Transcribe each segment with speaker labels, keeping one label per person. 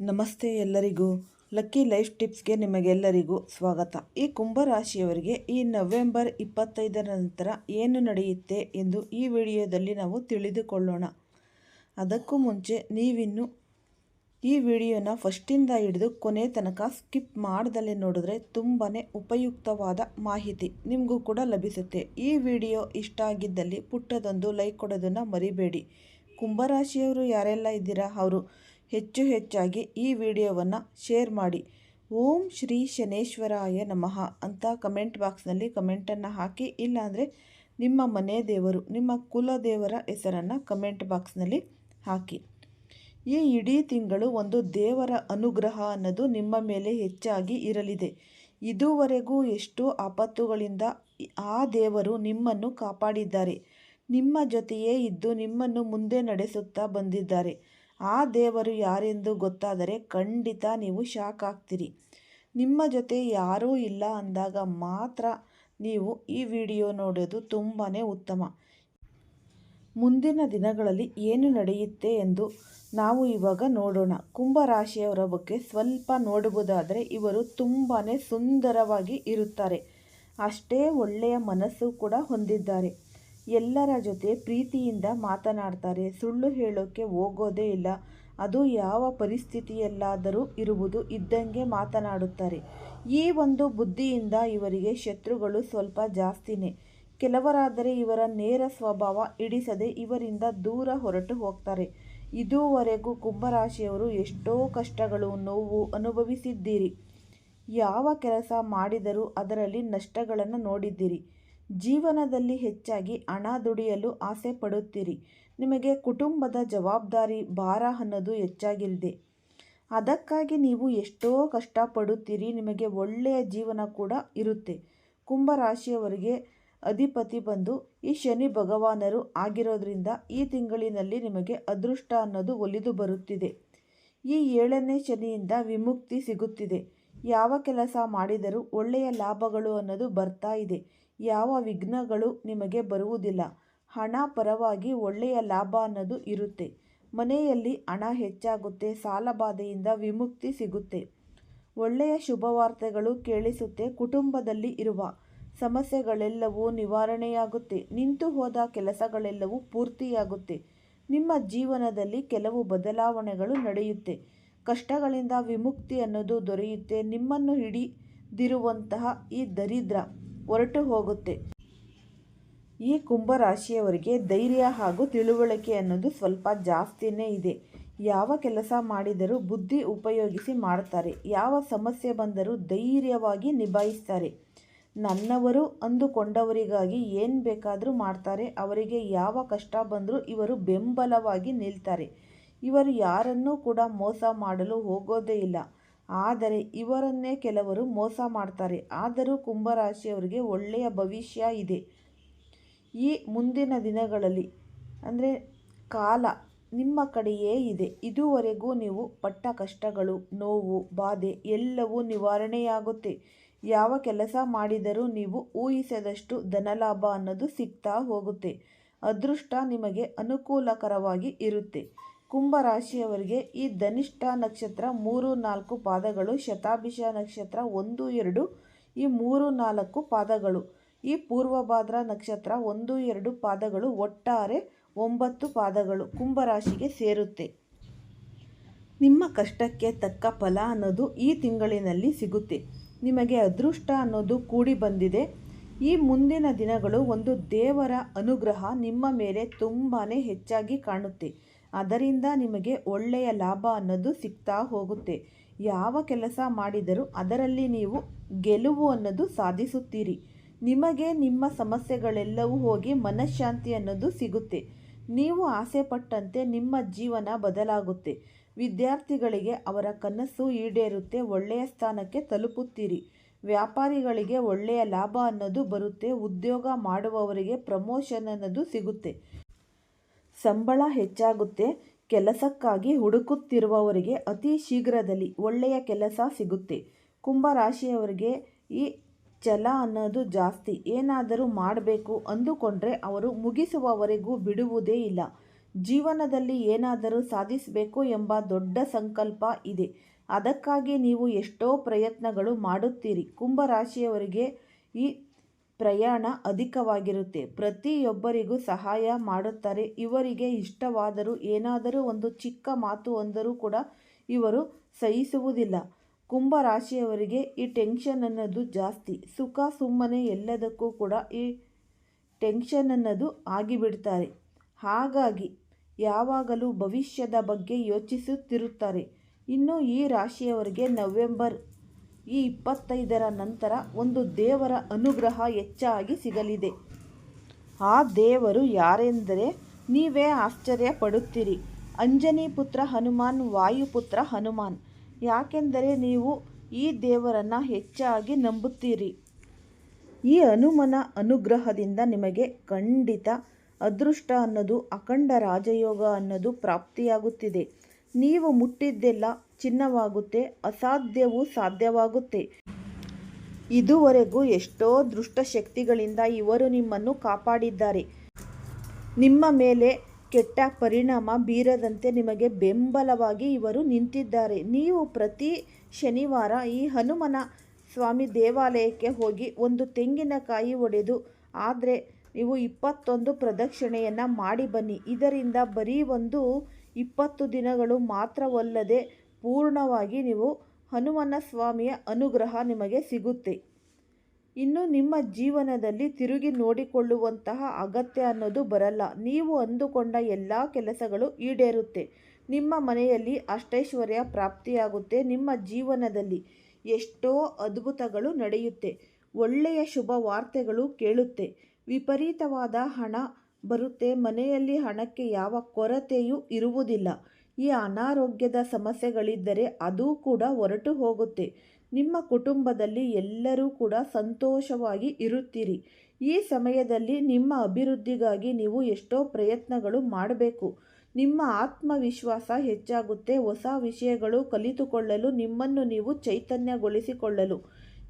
Speaker 1: ನಮಸ್ತೆ ಎಲ್ಲರಿಗೂ. Lucky life ಟಿಪ್ಸ್ಗೆ ನಿಮಗೆಲ್ಲರಿಗೂ ಸ್ವಾಗತ. ಈ ಕುಂಭರಾಶಿಯವರಿಗೆ ಈ ನವೆಂಬರ್ ಇಪ್ಪತ್ತೈದರ ನಂತರ ಏನು ನಡೆಯುತ್ತೆ ಎಂದು ಈ ವಿಡಿಯೋದಲ್ಲಿ ನಾವು ತಿಳಿದುಕೊಳ್ಳೋಣ. ಅದಕ್ಕೂ ಮುಂಚೆ ನೀವಿನ್ನು ಈ ವಿಡಿಯೋನ ಫಸ್ಟಿಂದ ಹಿಡಿದು ಕೊನೆ ತನಕ ಸ್ಕಿಪ್ ಮಾಡ್ದಲೇ ನೋಡಿದ್ರೆ ತುಂಬಾ ಉಪಯುಕ್ತವಾದ ಮಾಹಿತಿ ನಿಮಗೂ ಕೂಡ ಲಭಿಸುತ್ತೆ. ಈ ವಿಡಿಯೋ ಇಷ್ಟ ಆಗಿದ್ದಲ್ಲಿ ಪುಟ್ಟದೊಂದು ಲೈಕ್ ಕೊಡೋದನ್ನು ಮರಿಬೇಡಿ. ಕುಂಭರಾಶಿಯವರು ಯಾರೆಲ್ಲ ಇದ್ದೀರಾ? ಅವರು ಹೆಚ್ಚು ಹೆಚ್ಚಾಗಿ ಈ ವಿಡಿಯೋವನ್ನು ಶೇರ್ ಮಾಡಿ. ಓಂ ಶ್ರೀ ಶನೇಶ್ವರಾಯ ನಮಃ ಅಂತ ಕಮೆಂಟ್ ಬಾಕ್ಸ್ನಲ್ಲಿ ಕಮೆಂಟನ್ನು ಹಾಕಿ ಇಲ್ಲಾಂದರೆ ನಿಮ್ಮ ಮನೆ ದೇವರು, ನಿಮ್ಮ ಕುಲದೇವರ ಹೆಸರನ್ನು ಕಮೆಂಟ್ ಬಾಕ್ಸ್ನಲ್ಲಿ ಹಾಕಿ. ಈ ಇಡೀ ತಿಂಗಳು ಒಂದು ದೇವರ ಅನುಗ್ರಹ ಅನ್ನೋದು ನಿಮ್ಮ ಮೇಲೆ ಹೆಚ್ಚಾಗಿ ಇರಲಿದೆ. ಇದುವರೆಗೂ ಎಷ್ಟೋ ಆಪತ್ತುಗಳಿಂದ ಆ ದೇವರು ನಿಮ್ಮನ್ನು ಕಾಪಾಡಿದ್ದಾರೆ. ನಿಮ್ಮ ಜೊತೆಯೇ ಇದ್ದು ನಿಮ್ಮನ್ನು ಮುಂದೆ ನಡೆಸುತ್ತಾ ಬಂದಿದ್ದಾರೆ. ಆ ದೇವರು ಯಾರೆಂದು ಗೊತ್ತಾದರೆ ಖಂಡಿತ ನೀವು ಶಾಕ್ ಆಗ್ತೀರಿ ನಿಮ್ಮ ಜೊತೆ ಯಾರೂ ಇಲ್ಲ ಅಂದಾಗ ಮಾತ್ರ ನೀವು ಈ ವಿಡಿಯೋ ನೋಡೋದು ತುಂಬಾ ಉತ್ತಮ. ಮುಂದಿನ ದಿನಗಳಲ್ಲಿ ಏನು ನಡೆಯುತ್ತೆ ಎಂದು ನಾವು ಇವಾಗ ನೋಡೋಣ. ಕುಂಭರಾಶಿಯವರ ಬಗ್ಗೆ ಸ್ವಲ್ಪ ನೋಡುವುದಾದರೆ ಇವರು ತುಂಬಾ ಸುಂದರವಾಗಿ ಇರುತ್ತಾರೆ. ಅಷ್ಟೇ ಒಳ್ಳೆಯ ಮನಸ್ಸು ಕೂಡ ಹೊಂದಿದ್ದಾರೆ. ಎಲ್ಲರ ಜೊತೆ ಪ್ರೀತಿಯಿಂದ ಮಾತನಾಡ್ತಾರೆ. ಸುಳ್ಳು ಹೇಳೋಕ್ಕೆ ಹೋಗೋದೇ ಇಲ್ಲ. ಅದು ಯಾವ ಪರಿಸ್ಥಿತಿಯಲ್ಲಾದರೂ ಇರುವುದು ಇದ್ದಂಗೆ ಮಾತನಾಡುತ್ತಾರೆ. ಈ ಒಂದು ಬುದ್ಧಿಯಿಂದ ಇವರಿಗೆ ಶತ್ರುಗಳು ಸ್ವಲ್ಪ ಜಾಸ್ತಿನೇ. ಕೆಲವರಾದರೆ ಇವರ ನೇರ ಸ್ವಭಾವ ಇಡಿಸದೆ ಇವರಿಂದ ದೂರ ಹೊರಟು ಹೋಗ್ತಾರೆ. ಇದುವರೆಗೂ ಕುಂಭರಾಶಿಯವರು ಎಷ್ಟೋ ಕಷ್ಟಗಳು, ನೋವು ಅನುಭವಿಸಿದ್ದೀರಿ. ಯಾವ ಕೆಲಸ ಮಾಡಿದರೂ ಅದರಲ್ಲಿ ನಷ್ಟಗಳನ್ನು ನೋಡಿದ್ದೀರಿ. ಜೀವನದಲ್ಲಿ ಹೆಚ್ಚಾಗಿ ಹಣ ದುಡಿಯಲು ಆಸೆ ಪಡುತ್ತೀರಿ. ನಿಮಗೆ ಕುಟುಂಬದ ಜವಾಬ್ದಾರಿ, ಭಾರ ಅನ್ನೋದು ಹೆಚ್ಚಾಗಿಲ್ಲದೆ ಅದಕ್ಕಾಗಿ ನೀವು ಎಷ್ಟೋ ಕಷ್ಟಪಡುತ್ತೀರಿ, ನಿಮಗೆ ಒಳ್ಳೆಯ ಜೀವನ ಕೂಡ ಇರುತ್ತೆ. ಕುಂಭರಾಶಿಯವರಿಗೆ ಅಧಿಪತಿ ಬಂದು ಈ ಶನಿ ಭಗವಾನರು ಆಗಿರೋದ್ರಿಂದ ಈ ತಿಂಗಳಿನಲ್ಲಿ ನಿಮಗೆ ಅದೃಷ್ಟ ಅನ್ನೋದು ಒಲಿದು ಬರುತ್ತಿದೆ. ಈ ಏಳನೇ ಶನಿಯಿಂದ ವಿಮುಕ್ತಿ ಸಿಗುತ್ತಿದೆ. ಯಾವ ಕೆಲಸ ಮಾಡಿದರೂ ಒಳ್ಳೆಯ ಲಾಭಗಳು ಅನ್ನೋದು ಬರ್ತಾ ಇದೆ. ಯಾವ ವಿಘ್ನಗಳು ನಿಮಗೆ ಬರುವುದಿಲ್ಲ. ಹಣ ಪರವಾಗಿ ಒಳ್ಳೆಯ ಲಾಭ ಅನ್ನೋದು ಇರುತ್ತೆ. ಮನೆಯಲ್ಲಿ ಹಣ ಹೆಚ್ಚಾಗುತ್ತೆ ಸಾಲಬಾಧೆಯಿಂದ ವಿಮುಕ್ತಿ ಸಿಗುತ್ತೆ. ಒಳ್ಳೆಯ ಶುಭವಾರ್ತೆಗಳು ಕೇಳಿಸುತ್ತೆ, ಕುಟುಂಬದಲ್ಲಿ ಇರುವ ಸಮಸ್ಯೆಗಳೆಲ್ಲವೂ ನಿವಾರಣೆಯಾಗುತ್ತೆ. ನಿಂತು ಹೋದ ಕೆಲಸಗಳೆಲ್ಲವೂ ಪೂರ್ತಿಯಾಗುತ್ತೆ. ನಿಮ್ಮ ಜೀವನದಲ್ಲಿ ಕೆಲವು ಬದಲಾವಣೆಗಳು ನಡೆಯುತ್ತೆ. ಕಷ್ಟಗಳಿಂದ ವಿಮುಕ್ತಿ ಅನ್ನೋದು ದೊರೆಯುತ್ತೆ. ನಿಮ್ಮನ್ನು ಹಿಡಿದಿರುವಂತಹ ಈ ದರಿದ್ರ ಹೊರಟು ಹೋಗುತ್ತೆ. ಈ ಕುಂಭರಾಶಿಯವರಿಗೆ ಧೈರ್ಯ ಹಾಗೂ ತಿಳುವಳಿಕೆ ಅನ್ನೋದು ಸ್ವಲ್ಪ ಜಾಸ್ತಿನೇ ಇದೆ. ಯಾವ ಕೆಲಸ ಮಾಡಿದರೂ ಬುದ್ಧಿ ಉಪಯೋಗಿಸಿ ಮಾಡ್ತಾರೆ. ಯಾವ ಸಮಸ್ಯೆ ಬಂದರೂ ಧೈರ್ಯವಾಗಿ ನಿಭಾಯಿಸ್ತಾರೆ. ನನ್ನವರು ಅಂದುಕೊಂಡವರಿಗಾಗಿ ಏನು ಬೇಕಾದರೂ ಮಾಡ್ತಾರೆ. ಅವರಿಗೆ ಯಾವ ಕಷ್ಟ ಬಂದರೂ ಇವರು ಬೆಂಬಲವಾಗಿ ನಿಲ್ತಾರೆ. ಇವರು ಯಾರನ್ನೂ ಕೂಡ ಮೋಸ ಮಾಡಲು ಹೋಗೋದೇ ಇಲ್ಲ. ಆದರೆ ಇವರನ್ನೇ ಕೆಲವರು ಮೋಸ ಮಾಡ್ತಾರೆ. ಆದರೂ ಕುಂಭರಾಶಿಯವರಿಗೆ ಒಳ್ಳೆಯ ಭವಿಷ್ಯ ಇದೆ. ಈ ಮುಂದಿನ ದಿನಗಳಲ್ಲಿ, ಅಂದರೆ ಕಾಲ ನಿಮ್ಮ ಕಡೆಯೇ ಇದೆ. ಇದುವರೆಗೂ ನೀವು ಪಟ್ಟ ಕಷ್ಟಗಳು, ನೋವು, ಬಾಧೆ ಎಲ್ಲವೂ ನಿವಾರಣೆಯಾಗುತ್ತೆ. ಯಾವ ಕೆಲಸ ಮಾಡಿದರೂ ನೀವು ಊಹಿಸದಷ್ಟು ಧನಲಾಭ ಅನ್ನೋದು ಸಿಗ್ತಾ ಹೋಗುತ್ತೆ. ಅದೃಷ್ಟ ನಿಮಗೆ ಅನುಕೂಲಕರವಾಗಿ ಇರುತ್ತೆ. ಕುಂಭರಾಶಿಯವರಿಗೆ ಈ ಧನಿಷ್ಠ ನಕ್ಷತ್ರ ಮೂರು ನಾಲ್ಕು ಪಾದಗಳು, ಶತಾಭಿಷ ನಕ್ಷತ್ರ ಒಂದು ಎರಡು, ಈ ಮೂರು ನಾಲ್ಕು ಪಾದಗಳು. ಈ ಪೂರ್ವಭಾದ್ರ ನಕ್ಷತ್ರ ಒಂದು ಎರಡು ಪಾದಗಳು, ಒಟ್ಟಾರೆ ಒಂಬತ್ತು ಪಾದಗಳು ಕುಂಭರಾಶಿಗೆ ಸೇರುತ್ತೆ. ನಿಮ್ಮ ಕಷ್ಟಕ್ಕೆ ತಕ್ಕ ಫಲ ಅನ್ನೋದು ಈ ತಿಂಗಳಿನಲ್ಲಿ ಸಿಗುತ್ತೆ. ನಿಮಗೆ ಅದೃಷ್ಟ ಅನ್ನೋದು ಕೂಡಿ ಬಂದಿದೆ. ಈ ಮುಂದಿನ ದಿನಗಳು ಒಂದು ದೇವರ ಅನುಗ್ರಹ ನಿಮ್ಮ ಮೇಲೆ ತುಂಬಾ ಹೆಚ್ಚಾಗಿ ಕಾಣುತ್ತೆ. ಅದರಿಂದ ನಿಮಗೆ ಒಳ್ಳೆಯ ಲಾಭ ಅನ್ನೋದು ಸಿಗ್ತಾ ಹೋಗುತ್ತೆ. ಯಾವ ಕೆಲಸ ಮಾಡಿದರೂ ಅದರಲ್ಲಿ ನೀವು ಗೆಲುವು ಅನ್ನೋದು ಸಾಧಿಸುತ್ತೀರಿ. ನಿಮಗೆ ನಿಮ್ಮ ಸಮಸ್ಯೆಗಳೆಲ್ಲವೂ ಹೋಗಿ ಮನಃಶಾಂತಿ ಅನ್ನೋದು ಸಿಗುತ್ತೆ. ನೀವು ಆಸೆ ಪಟ್ಟಂತೆ ನಿಮ್ಮ ಜೀವನ ಬದಲಾಗುತ್ತೆ. ವಿದ್ಯಾರ್ಥಿಗಳಿಗೆ ಅವರ ಕನಸು ಈಡೇರುತ್ತೆ, ಒಳ್ಳೆಯ ಸ್ಥಾನಕ್ಕೆ ತಲುಪುತ್ತೀರಿ. ವ್ಯಾಪಾರಿಗಳಿಗೆ ಒಳ್ಳೆಯ ಲಾಭ ಅನ್ನೋದು ಬರುತ್ತೆ, ಉದ್ಯೋಗ ಮಾಡುವವರಿಗೆ ಪ್ರಮೋಷನ್ ಅನ್ನೋದು ಸಿಗುತ್ತೆ. ಸಂಬಳ ಹೆಚ್ಚಾಗುತ್ತೆ, ಕೆಲಸಕ್ಕಾಗಿ ಹುಡುಕುತ್ತಿರುವವರಿಗೆ ಅತಿ ಶೀಘ್ರದಲ್ಲಿ ಒಳ್ಳೆಯ ಕೆಲಸ ಸಿಗುತ್ತೆ. ಕುಂಭರಾಶಿಯವರಿಗೆ ಈ ಛಲ ಅನ್ನೋದು ಜಾಸ್ತಿ. ಏನಾದರೂ ಮಾಡಬೇಕು ಅಂದುಕೊಂಡ್ರೆ ಅವರು ಮುಗಿಸುವವರೆಗೂ ಬಿಡುವುದೇ ಇಲ್ಲ. ಜೀವನದಲ್ಲಿ ಏನಾದರೂ ಸಾಧಿಸಬೇಕು ಎಂಬ ದೊಡ್ಡ ಸಂಕಲ್ಪ ಇದೆ. ಅದಕ್ಕಾಗಿ ನೀವು ಎಷ್ಟೋ ಪ್ರಯತ್ನಗಳು ಮಾಡುತ್ತೀರಿ. ಕುಂಭರಾಶಿಯವರಿಗೆ ಈ ಪ್ರಯಾಣ ಅಧಿಕವಾಗಿರುತ್ತೆ. ಪ್ರತಿಯೊಬ್ಬರಿಗೂ ಸಹಾಯ ಮಾಡುತ್ತಾರೆ. ಇವರಿಗೆ ಇಷ್ಟವಾದರೂ ಏನಾದರೂ ಒಂದು ಚಿಕ್ಕ ಮಾತು ಒಂದರೂ ಕೂಡ ಇವರು ಸಹಿಸುವುದಿಲ್ಲ. ಕುಂಭ ರಾಶಿಯವರಿಗೆ ಈ ಟೆನ್ಷನ್ ಅನ್ನೋದು ಜಾಸ್ತಿ. ಸುಖ ಸುಮ್ಮನೆ ಎಲ್ಲದಕ್ಕೂ ಕೂಡ ಈ ಟೆನ್ಷನ್ ಅನ್ನೋದು ಆಗಿಬಿಡ್ತಾರೆ. ಹಾಗಾಗಿ ಯಾವಾಗಲೂ ಭವಿಷ್ಯದ ಬಗ್ಗೆ ಯೋಚಿಸುತ್ತಿರುತ್ತಾರೆ. ಇನ್ನು ಈ ರಾಶಿಯವರಿಗೆ ನವೆಂಬರ್ ಈ ಇಪ್ಪತ್ತೈದರ ನಂತರ ಒಂದು ದೇವರ ಅನುಗ್ರಹ ಹೆಚ್ಚಾಗಿ ಸಿಗಲಿದೆ. ಆ ದೇವರು ಯಾರೆಂದರೆ ನೀವೇ ಆಶ್ಚರ್ಯ ಪಡುತ್ತೀರಿ ಅಂಜನಿ ಪುತ್ರ ಹನುಮಾನ್ ವಾಯುಪುತ್ರ ಹನುಮಾನ್. ಯಾಕೆಂದರೆ ನೀವು ಈ ದೇವರನ್ನು ಹೆಚ್ಚಾಗಿ ನಂಬುತ್ತೀರಿ. ಈ ಹನುಮನ ಅನುಗ್ರಹದಿಂದ ನಿಮಗೆ ಖಂಡಿತ ಅದೃಷ್ಟ ಅನ್ನೋದು, ಅಖಂಡ ರಾಜಯೋಗ ಅನ್ನೋದು ಪ್ರಾಪ್ತಿಯಾಗುತ್ತಿದೆ. ನೀವು ಮುಟ್ಟಿದ್ದೆಲ್ಲ ಚಿನ್ನವಾಗುತ್ತೆ, ಅಸಾಧ್ಯವೂ ಸಾಧ್ಯವಾಗುತ್ತೆ. ಇದುವರೆಗೂ ಎಷ್ಟೋ ದುಷ್ಟಶಕ್ತಿಗಳಿಂದ ಇವರು ನಿಮ್ಮನ್ನು ಕಾಪಾಡಿದ್ದಾರೆ. ನಿಮ್ಮ ಮೇಲೆ ಕೆಟ್ಟ ಪರಿಣಾಮ ಬೀರದಂತೆ ನಿಮಗೆ ಬೆಂಬಲವಾಗಿ ಇವರು ನಿಂತಿದ್ದಾರೆ. ನೀವು ಪ್ರತಿ ಶನಿವಾರ ಈ ಹನುಮನ ಸ್ವಾಮಿ ದೇವಾಲಯಕ್ಕೆ ಹೋಗಿ ಒಂದು ತೆಂಗಿನಕಾಯಿ ಒಡೆದು, ಆದರೆ ನೀವು ಇಪ್ಪತ್ತೊಂದು ಪ್ರದಕ್ಷಿಣೆಯನ್ನು ಮಾಡಿ ಬನ್ನಿ. ಇದರಿಂದ ಬರೀ ಒಂದು ಇಪ್ಪತ್ತು ದಿನಗಳು ಮಾತ್ರವಲ್ಲದೆ ಪೂರ್ಣವಾಗಿ ನೀವು ಹನುಮನ ಸ್ವಾಮಿಯ ಅನುಗ್ರಹ ನಿಮಗೆ ಸಿಗುತ್ತೆ. ಇನ್ನು ನಿಮ್ಮ ಜೀವನದಲ್ಲಿ ತಿರುಗಿ ನೋಡಿಕೊಳ್ಳುವಂತಹ ಅಗತ್ಯ ಅನ್ನೋದು ಬರಲ್ಲ. ನೀವು ಅಂದುಕೊಂಡ ಎಲ್ಲ ಕೆಲಸಗಳು ಈಡೇರುತ್ತೆ. ನಿಮ್ಮ ಮನೆಯಲ್ಲಿ ಅಷ್ಟೈಶ್ವರ್ಯ ಪ್ರಾಪ್ತಿಯಾಗುತ್ತೆ ನಿಮ್ಮ ಜೀವನದಲ್ಲಿ. ಎಷ್ಟೋ ಅದ್ಭುತಗಳು ನಡೆಯುತ್ತೆ. ಒಳ್ಳೆಯ ಶುಭ ವಾರ್ತೆಗಳು ಕೇಳುತ್ತೆ. ವಿಪರೀತವಾದ ಹಣ ಬರುತ್ತೆ. ಮನೆಯಲ್ಲಿ ಹಣಕ್ಕೆ ಯಾವ ಕೊರತೆಯೂ ಇರುವುದಿಲ್ಲ. ಈ ಅನಾರೋಗ್ಯದ ಸಮಸ್ಯೆಗಳಿದ್ದರೆ ಅದು ಕೂಡ ಹೊರಟು ಹೋಗುತ್ತೆ. ನಿಮ್ಮ ಕುಟುಂಬದಲ್ಲಿ ಎಲ್ಲರೂ ಕೂಡ ಸಂತೋಷವಾಗಿ ಇರುತ್ತೀರಿ. ಈ ಸಮಯದಲ್ಲಿ ನಿಮ್ಮ ಅಭಿವೃದ್ಧಿಗಾಗಿ ನೀವು ಎಷ್ಟೋ ಪ್ರಯತ್ನಗಳು ಮಾಡಬೇಕು. ನಿಮ್ಮ ಆತ್ಮವಿಶ್ವಾಸ ಹೆಚ್ಚಾಗುತ್ತೆ. ಹೊಸ ವಿಷಯಗಳು ಕಲಿತುಕೊಳ್ಳಲು ನಿಮ್ಮನ್ನು ನೀವು ಚೈತನ್ಯಗೊಳಿಸಿಕೊಳ್ಳಲು.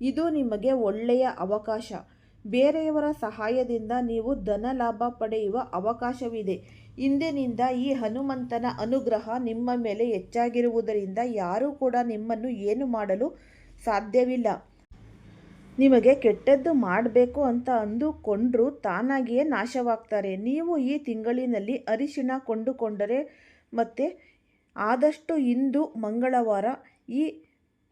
Speaker 1: ಇದು ನಿಮಗೆ ಒಳ್ಳೆಯ ಅವಕಾಶ. ಬೇರೆಯವರ ಸಹಾಯದಿಂದ ನೀವು ಧನ ಲಾಭ ಪಡೆಯುವ ಅವಕಾಶವಿದೆ. ಇಂದಿನಿಂದ ಈ ಹನುಮಂತನ ಅನುಗ್ರಹ ನಿಮ್ಮ ಮೇಲೆ ಹೆಚ್ಚಾಗಿರುವುದರಿಂದ ಯಾರೂ ಕೂಡ ನಿಮ್ಮನ್ನು ಏನು ಮಾಡಲು ಸಾಧ್ಯವಿಲ್ಲ. ನಿಮಗೆ ಕೆಟ್ಟದ್ದು ಮಾಡಬೇಕು ಅಂತ ಅಂದುಕೊಂಡರೂ ತಾನಾಗಿಯೇ ನಾಶವಾಗ್ತಾರೆ. ನೀವು ಈ ತಿಂಗಳಿನಲ್ಲಿ ಅರಿಶಿಣ ಕೊಂಡುಕೊಂಡರೆ ಮತ್ತು ಆದಷ್ಟು ಇಂದು ಮಂಗಳವಾರ ಈ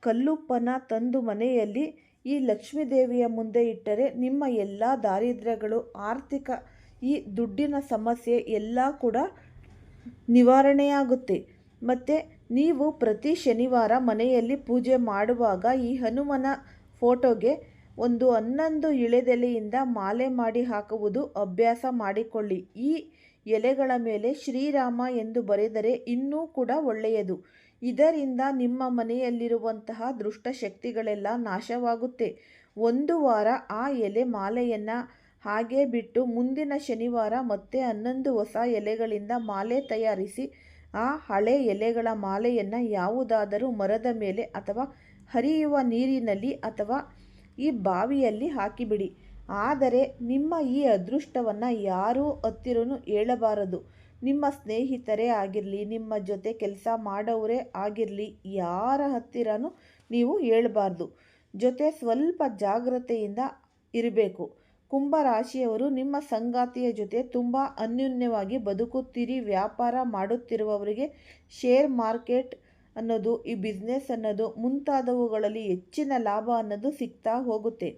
Speaker 1: ಕಲ್ಲುಪ್ಪನ ತಂದು ಮನೆಯಲ್ಲಿ ಈ ಲಕ್ಷ್ಮೀದೇವಿಯ ಮುಂದೆ ಇಟ್ಟರೆ ನಿಮ್ಮ ಎಲ್ಲ ದಾರಿದ್ರ್ಯಗಳು, ಆರ್ಥಿಕ ಈ ದುಡ್ಡಿನ ಸಮಸ್ಯೆ ಎಲ್ಲ ಕೂಡ ನಿವಾರಣೆಯಾಗುತ್ತೆ. ಮತ್ತು ನೀವು ಪ್ರತಿ ಶನಿವಾರ ಮನೆಯಲ್ಲಿ ಪೂಜೆ ಮಾಡುವಾಗ ಈ ಹನುಮನ ಫೋಟೋಗೆ ಒಂದು ಹನ್ನೊಂದು ಇಳೆದೆಲೆಯಿಂದ ಮಾಲೆ ಮಾಡಿ ಹಾಕುವುದು ಅಭ್ಯಾಸ ಮಾಡಿಕೊಳ್ಳಿ. ಈ ಎಲೆಗಳ ಮೇಲೆ ಶ್ರೀರಾಮ ಎಂದು ಬರೆದರೆ ಇನ್ನೂ ಕೂಡ ಒಳ್ಳೆಯದು. ಇದರಿಂದ ನಿಮ್ಮ ಮನೆಯಲ್ಲಿರುವಂತಹ ದುಷ್ಟಶಕ್ತಿಗಳೆಲ್ಲ ನಾಶವಾಗುತ್ತೆ. ಒಂದು ವಾರ ಆ ಎಲೆ ಮಾಲೆಯನ್ನು ಹಾಗೆ ಬಿಟ್ಟು ಮುಂದಿನ ಶನಿವಾರ ಮತ್ತೆ ಹನ್ನೊಂದು ಹೊಸ ಎಲೆಗಳಿಂದ ಮಾಲೆ ತಯಾರಿಸಿ, ಆ ಹಳೆ ಎಲೆಗಳ ಮಾಲೆಯನ್ನು ಯಾವುದಾದರೂ ಮರದ ಮೇಲೆ ಅಥವಾ ಹರಿಯುವ ನೀರಿನಲ್ಲಿ ಅಥವಾ ಈ ಬಾವಿಯಲ್ಲಿ ಹಾಕಿಬಿಡಿ. ಆದರೆ ನಿಮ್ಮ ಈ ಅದೃಷ್ಟವನ್ನು ಯಾರೂ ಹತ್ತಿರನೂ ಹೇಳಬಾರದು. ನಿಮ್ಮ ಸ್ನೇಹಿತರೇ ಆಗಿರಲಿ, ನಿಮ್ಮ ಜೊತೆ ಕೆಲಸ ಮಾಡೋರೇ ಆಗಿರಲಿ, ಯಾರ ಹತ್ತಿರನೂ ನೀವು ಹೇಳಬಾರ್ದು. ಜೊತೆ ಸ್ವಲ್ಪ ಜಾಗ್ರತೆಯಿಂದ ಇರಬೇಕು. ಕುಂಭರಾಶಿಯವರು ನಿಮ್ಮ ಸಂಗಾತಿಯ ಜೊತೆ ತುಂಬ ಅನ್ಯೋನ್ಯವಾಗಿ ಬದುಕುತ್ತೀರಿ. ವ್ಯಾಪಾರ ಮಾಡುತ್ತಿರುವವರಿಗೆ ಶೇರ್ ಮಾರ್ಕೆಟ್ ಅನ್ನೋದು, ಈ ಬಿಸ್ನೆಸ್ ಅನ್ನೋದು, ಮುಂತಾದವುಗಳಲ್ಲಿ ಹೆಚ್ಚಿನ ಲಾಭ ಅನ್ನೋದು ಸಿಗ್ತಾ ಹೋಗುತ್ತೆ.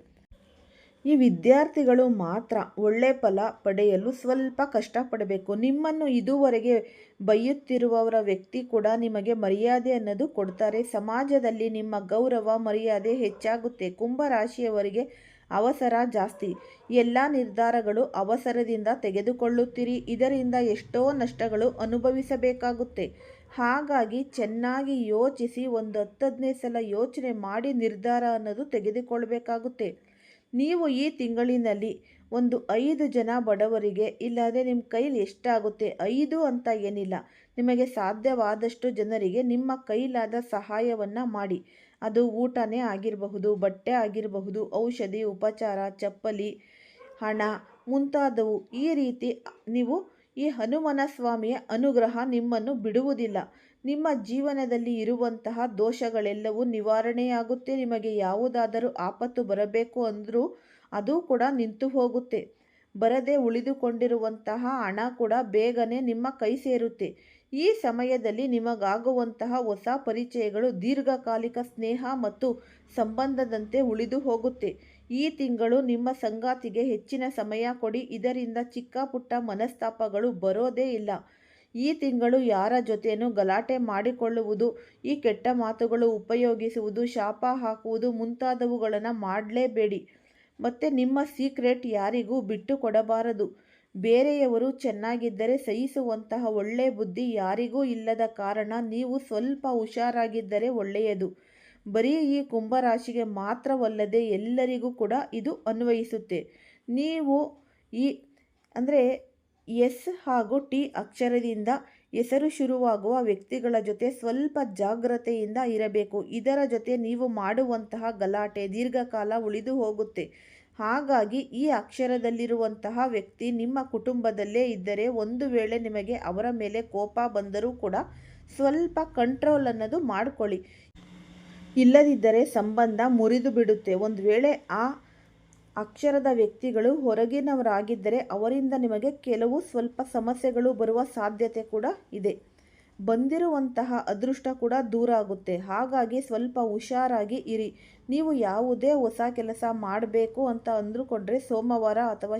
Speaker 1: ಈ ವಿದ್ಯಾರ್ಥಿಗಳು ಮಾತ್ರ ಒಳ್ಳೆ ಫಲ ಪಡೆಯಲು ಸ್ವಲ್ಪ ಕಷ್ಟಪಡಬೇಕು. ನಿಮ್ಮನ್ನು ಇದುವರೆಗೆ ಬೈಯುತ್ತಿರುವವರ ವ್ಯಕ್ತಿ ಕೂಡ ನಿಮಗೆ ಮರ್ಯಾದೆ ಅನ್ನೋದು ಕೊಡ್ತಾರೆ. ಸಮಾಜದಲ್ಲಿ ನಿಮ್ಮ ಗೌರವ, ಮರ್ಯಾದೆ ಹೆಚ್ಚಾಗುತ್ತೆ. ಕುಂಭರಾಶಿಯವರಿಗೆ ಅವಸರ ಜಾಸ್ತಿ. ಎಲ್ಲ ನಿರ್ಧಾರಗಳು ಅವಸರದಿಂದ ತೆಗೆದುಕೊಳ್ಳುತ್ತೀರಿ. ಇದರಿಂದ ಎಷ್ಟೋ ನಷ್ಟಗಳು ಅನುಭವಿಸಬೇಕಾಗುತ್ತೆ. ಹಾಗಾಗಿ ಚೆನ್ನಾಗಿ ಯೋಚಿಸಿ ಒಂದು ಹತ್ತು ಸಲ ಯೋಚನೆ ಮಾಡಿ ನಿರ್ಧಾರ ಅನ್ನೋದು ತೆಗೆದುಕೊಳ್ಬೇಕಾಗುತ್ತೆ. ನೀವು ಈ ತಿಂಗಳಿನಲ್ಲಿ ಒಂದು ಐದು ಜನ ಬಡವರಿಗೆ ಇಲ್ಲದೆ ನಿಮ್ಮ ಕೈಲಿ ಎಷ್ಟಾಗುತ್ತೆ? ಐದು ಅಂತ ಏನಿಲ್ಲ. ನಿಮಗೆ ಸಾಧ್ಯವಾದಷ್ಟು ಜನರಿಗೆ ನಿಮ್ಮ ಕೈಲಾದ ಸಹಾಯವನ್ನು ಮಾಡಿ. ಅದು ಊಟನೇ ಆಗಿರಬಹುದು, ಬಟ್ಟೆ ಆಗಿರಬಹುದು, ಔಷಧಿ, ಉಪಚಾರ, ಚಪ್ಪಲಿ, ಹಣ ಮುಂತಾದವು. ಈ ರೀತಿ ನೀವು ಈ ಹನುಮನ ಸ್ವಾಮಿಯ ಅನುಗ್ರಹ ನಿಮ್ಮನ್ನು ಬಿಡುವುದಿಲ್ಲ. ನಿಮ್ಮ ಜೀವನದಲ್ಲಿ ಇರುವಂತಹ ದೋಷಗಳೆಲ್ಲವೂ ನಿವಾರಣೆಯಾಗುತ್ತೆ. ನಿಮಗೆ ಯಾವುದಾದರೂ ಆಪತ್ತು ಬರಬೇಕು ಅಂದರೂ ಅದು ಕೂಡ ನಿಂತು ಹೋಗುತ್ತೆ ಬರದೆ ಉಳಿದುಕೊಂಡಿರುವಂತಹ ಹಣ ಕೂಡ ಬೇಗನೆ ನಿಮ್ಮ ಕೈ ಸೇರುತ್ತೆ. ಈ ಸಮಯದಲ್ಲಿ ನಿಮಗಾಗುವಂತಹ ಹೊಸ ಪರಿಚಯಗಳು ದೀರ್ಘಕಾಲಿಕ ಸ್ನೇಹ ಮತ್ತು ಸಂಬಂಧದಂತೆ ಉಳಿದು ಹೋಗುತ್ತೆ. ಈ ತಿಂಗಳು ನಿಮ್ಮ ಸಂಗಾತಿಗೆ ಹೆಚ್ಚಿನ ಸಮಯ ಕೊಡಿ. ಇದರಿಂದ ಚಿಕ್ಕ ಪುಟ್ಟ ಮನಸ್ತಾಪಗಳು ಬರೋದೇ ಇಲ್ಲ. ಈ ತಿಂಗಳು ಯಾರ ಜೊತೆಯೂ ಗಲಾಟೆ ಮಾಡಿಕೊಳ್ಳುವುದು, ಈ ಕೆಟ್ಟ ಮಾತುಗಳು ಉಪಯೋಗಿಸುವುದು, ಶಾಪ ಹಾಕುವುದು ಮುಂತಾದವುಗಳನ್ನು ಮಾಡಲೇಬೇಡಿ. ಮತ್ತು ನಿಮ್ಮ ಸೀಕ್ರೆಟ್ ಯಾರಿಗೂ ಬಿಟ್ಟು ಕೊಡಬಾರದು. ಬೇರೆಯವರು ಚೆನ್ನಾಗಿದ್ದರೆ ಸಹಿಸುವಂತಹ ಒಳ್ಳೆಯ ಬುದ್ಧಿ ಯಾರಿಗೂ ಇಲ್ಲದ ಕಾರಣ ನೀವು ಸ್ವಲ್ಪ ಹುಷಾರಾಗಿದ್ದರೆ ಒಳ್ಳೆಯದು. ಬರೀ ಈ ಕುಂಭರಾಶಿಗೆ ಮಾತ್ರವಲ್ಲದೆ ಎಲ್ಲರಿಗೂ ಕೂಡ ಇದು ಅನ್ವಯಿಸುತ್ತೆ. ನೀವು ಈ, ಅಂದರೆ ಎಸ್ ಹಾಗೂ ಟಿ ಅಕ್ಷರದಿಂದ ಹೆಸರು ಶುರುವಾಗುವ ವ್ಯಕ್ತಿಗಳ ಜೊತೆ ಸ್ವಲ್ಪ ಜಾಗ್ರತೆಯಿಂದ ಇರಬೇಕು. ಇದರ ಜೊತೆ ನೀವು ಮಾಡುವಂತಹ ಗಲಾಟೆ ದೀರ್ಘಕಾಲ ಉಳಿದು ಹೋಗುತ್ತೆ. ಹಾಗಾಗಿ ಈ ಅಕ್ಷರದಲ್ಲಿರುವಂತಹ ವ್ಯಕ್ತಿ ನಿಮ್ಮ ಕುಟುಂಬದಲ್ಲೇ ಇದ್ದರೆ ಒಂದು ವೇಳೆ ನಿಮಗೆ ಅವರ ಮೇಲೆ ಕೋಪ ಬಂದರೂ ಕೂಡ ಸ್ವಲ್ಪ ಕಂಟ್ರೋಲ್ ಅನ್ನೋದು ಮಾಡಿಕೊಳ್ಳಿ. ಇಲ್ಲದಿದ್ದರೆ ಸಂಬಂಧ ಮುರಿದು ಬಿಡುತ್ತೆ. ಒಂದು ವೇಳೆ ಆ ಅಕ್ಷರದ ವ್ಯಕ್ತಿಗಳು ಹೊರಗಿನವರಾಗಿದ್ದರೆ ಅವರಿಂದ ನಿಮಗೆ ಕೆಲವು ಸ್ವಲ್ಪ ಸಮಸ್ಯೆಗಳು ಬರುವ ಸಾಧ್ಯತೆ ಕೂಡ ಇದೆ. ಬಂದಿರುವಂತಹ ಅದೃಷ್ಟ ಕೂಡ ದೂರ ಆಗುತ್ತೆ. ಹಾಗಾಗಿ ಸ್ವಲ್ಪ ಹುಷಾರಾಗಿ ಇರಿ. ನೀವು ಯಾವುದೇ ಹೊಸ ಕೆಲಸ ಮಾಡಬೇಕು ಅಂತ ಅಂದುಕೊಂಡ್ರೆ ಸೋಮವಾರ ಅಥವಾ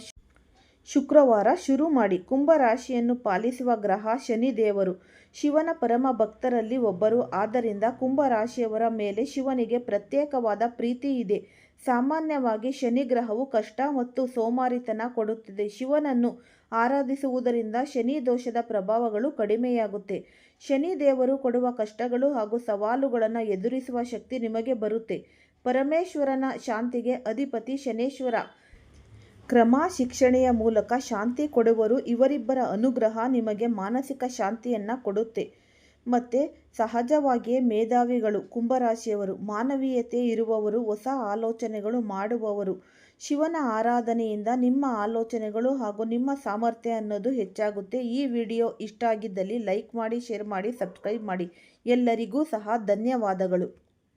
Speaker 1: ಶುಕ್ರವಾರ ಶುರು ಮಾಡಿ ಕುಂಭರಾಶಿಯನ್ನು ಪಾಲಿಸುವ ಗ್ರಹ ಶನಿ ದೇವರು. ಶಿವನ ಪರಮ ಭಕ್ತರಲ್ಲಿ ಒಬ್ಬರು. ಆದ್ದರಿಂದ ಕುಂಭರಾಶಿಯವರ ಮೇಲೆ ಶಿವನಿಗೆ ಪ್ರತ್ಯೇಕವಾದ ಪ್ರೀತಿ ಇದೆ. ಸಾಮಾನ್ಯವಾಗಿ ಶನಿ ಗ್ರಹವು ಕಷ್ಟ ಮತ್ತು ಸೋಮಾರಿತನ ಕೊಡುತ್ತದೆ. ಶಿವನನ್ನು ಆರಾಧಿಸುವುದರಿಂದ ಶನಿ ದೋಷದ ಪ್ರಭಾವಗಳು ಕಡಿಮೆಯಾಗುತ್ತೆ. ಶನಿ ದೇವರು ಕೊಡುವ ಕಷ್ಟಗಳು ಹಾಗೂ ಸವಾಲುಗಳನ್ನು ಎದುರಿಸುವ ಶಕ್ತಿ ನಿಮಗೆ ಬರುತ್ತೆ. ಪರಮೇಶ್ವರನ ಶಾಂತಿಗೆ ಅಧಿಪತಿ ಶನೇಶ್ವರ. ಕ್ರಮ ಶಿಕ್ಷಣೆಯ ಮೂಲಕ ಶಾಂತಿ ಕೊಡುವರು. ಇವರಿಬ್ಬರ ಅನುಗ್ರಹ ನಿಮಗೆ ಮಾನಸಿಕ ಶಾಂತಿಯನ್ನು ಕೊಡುತ್ತೆ. ಮತ್ತು ಸಹಜವಾಗಿಯೇ ಮೇಧಾವಿಗಳು, ಕುಂಭರಾಶಿಯವರು, ಮಾನವೀಯತೆ ಇರುವವರು, ಹೊಸ ಆಲೋಚನೆಗಳು ಮಾಡುವವರು. ಶಿವನ ಆರಾಧನೆಯಿಂದ ನಿಮ್ಮ ಆಲೋಚನೆಗಳು ಹಾಗೂ ನಿಮ್ಮ ಸಾಮರ್ಥ್ಯ ಅನ್ನೋದು ಹೆಚ್ಚಾಗುತ್ತೆ. ಈ ವಿಡಿಯೋ ಇಷ್ಟ ಆಗಿದ್ದಲ್ಲಿ ಲೈಕ್ ಮಾಡಿ, ಶೇರ್ ಮಾಡಿ, ಸಬ್ಸ್ಕ್ರೈಬ್ ಮಾಡಿ. ಎಲ್ಲರಿಗೂ ಸಹ ಧನ್ಯವಾದಗಳು.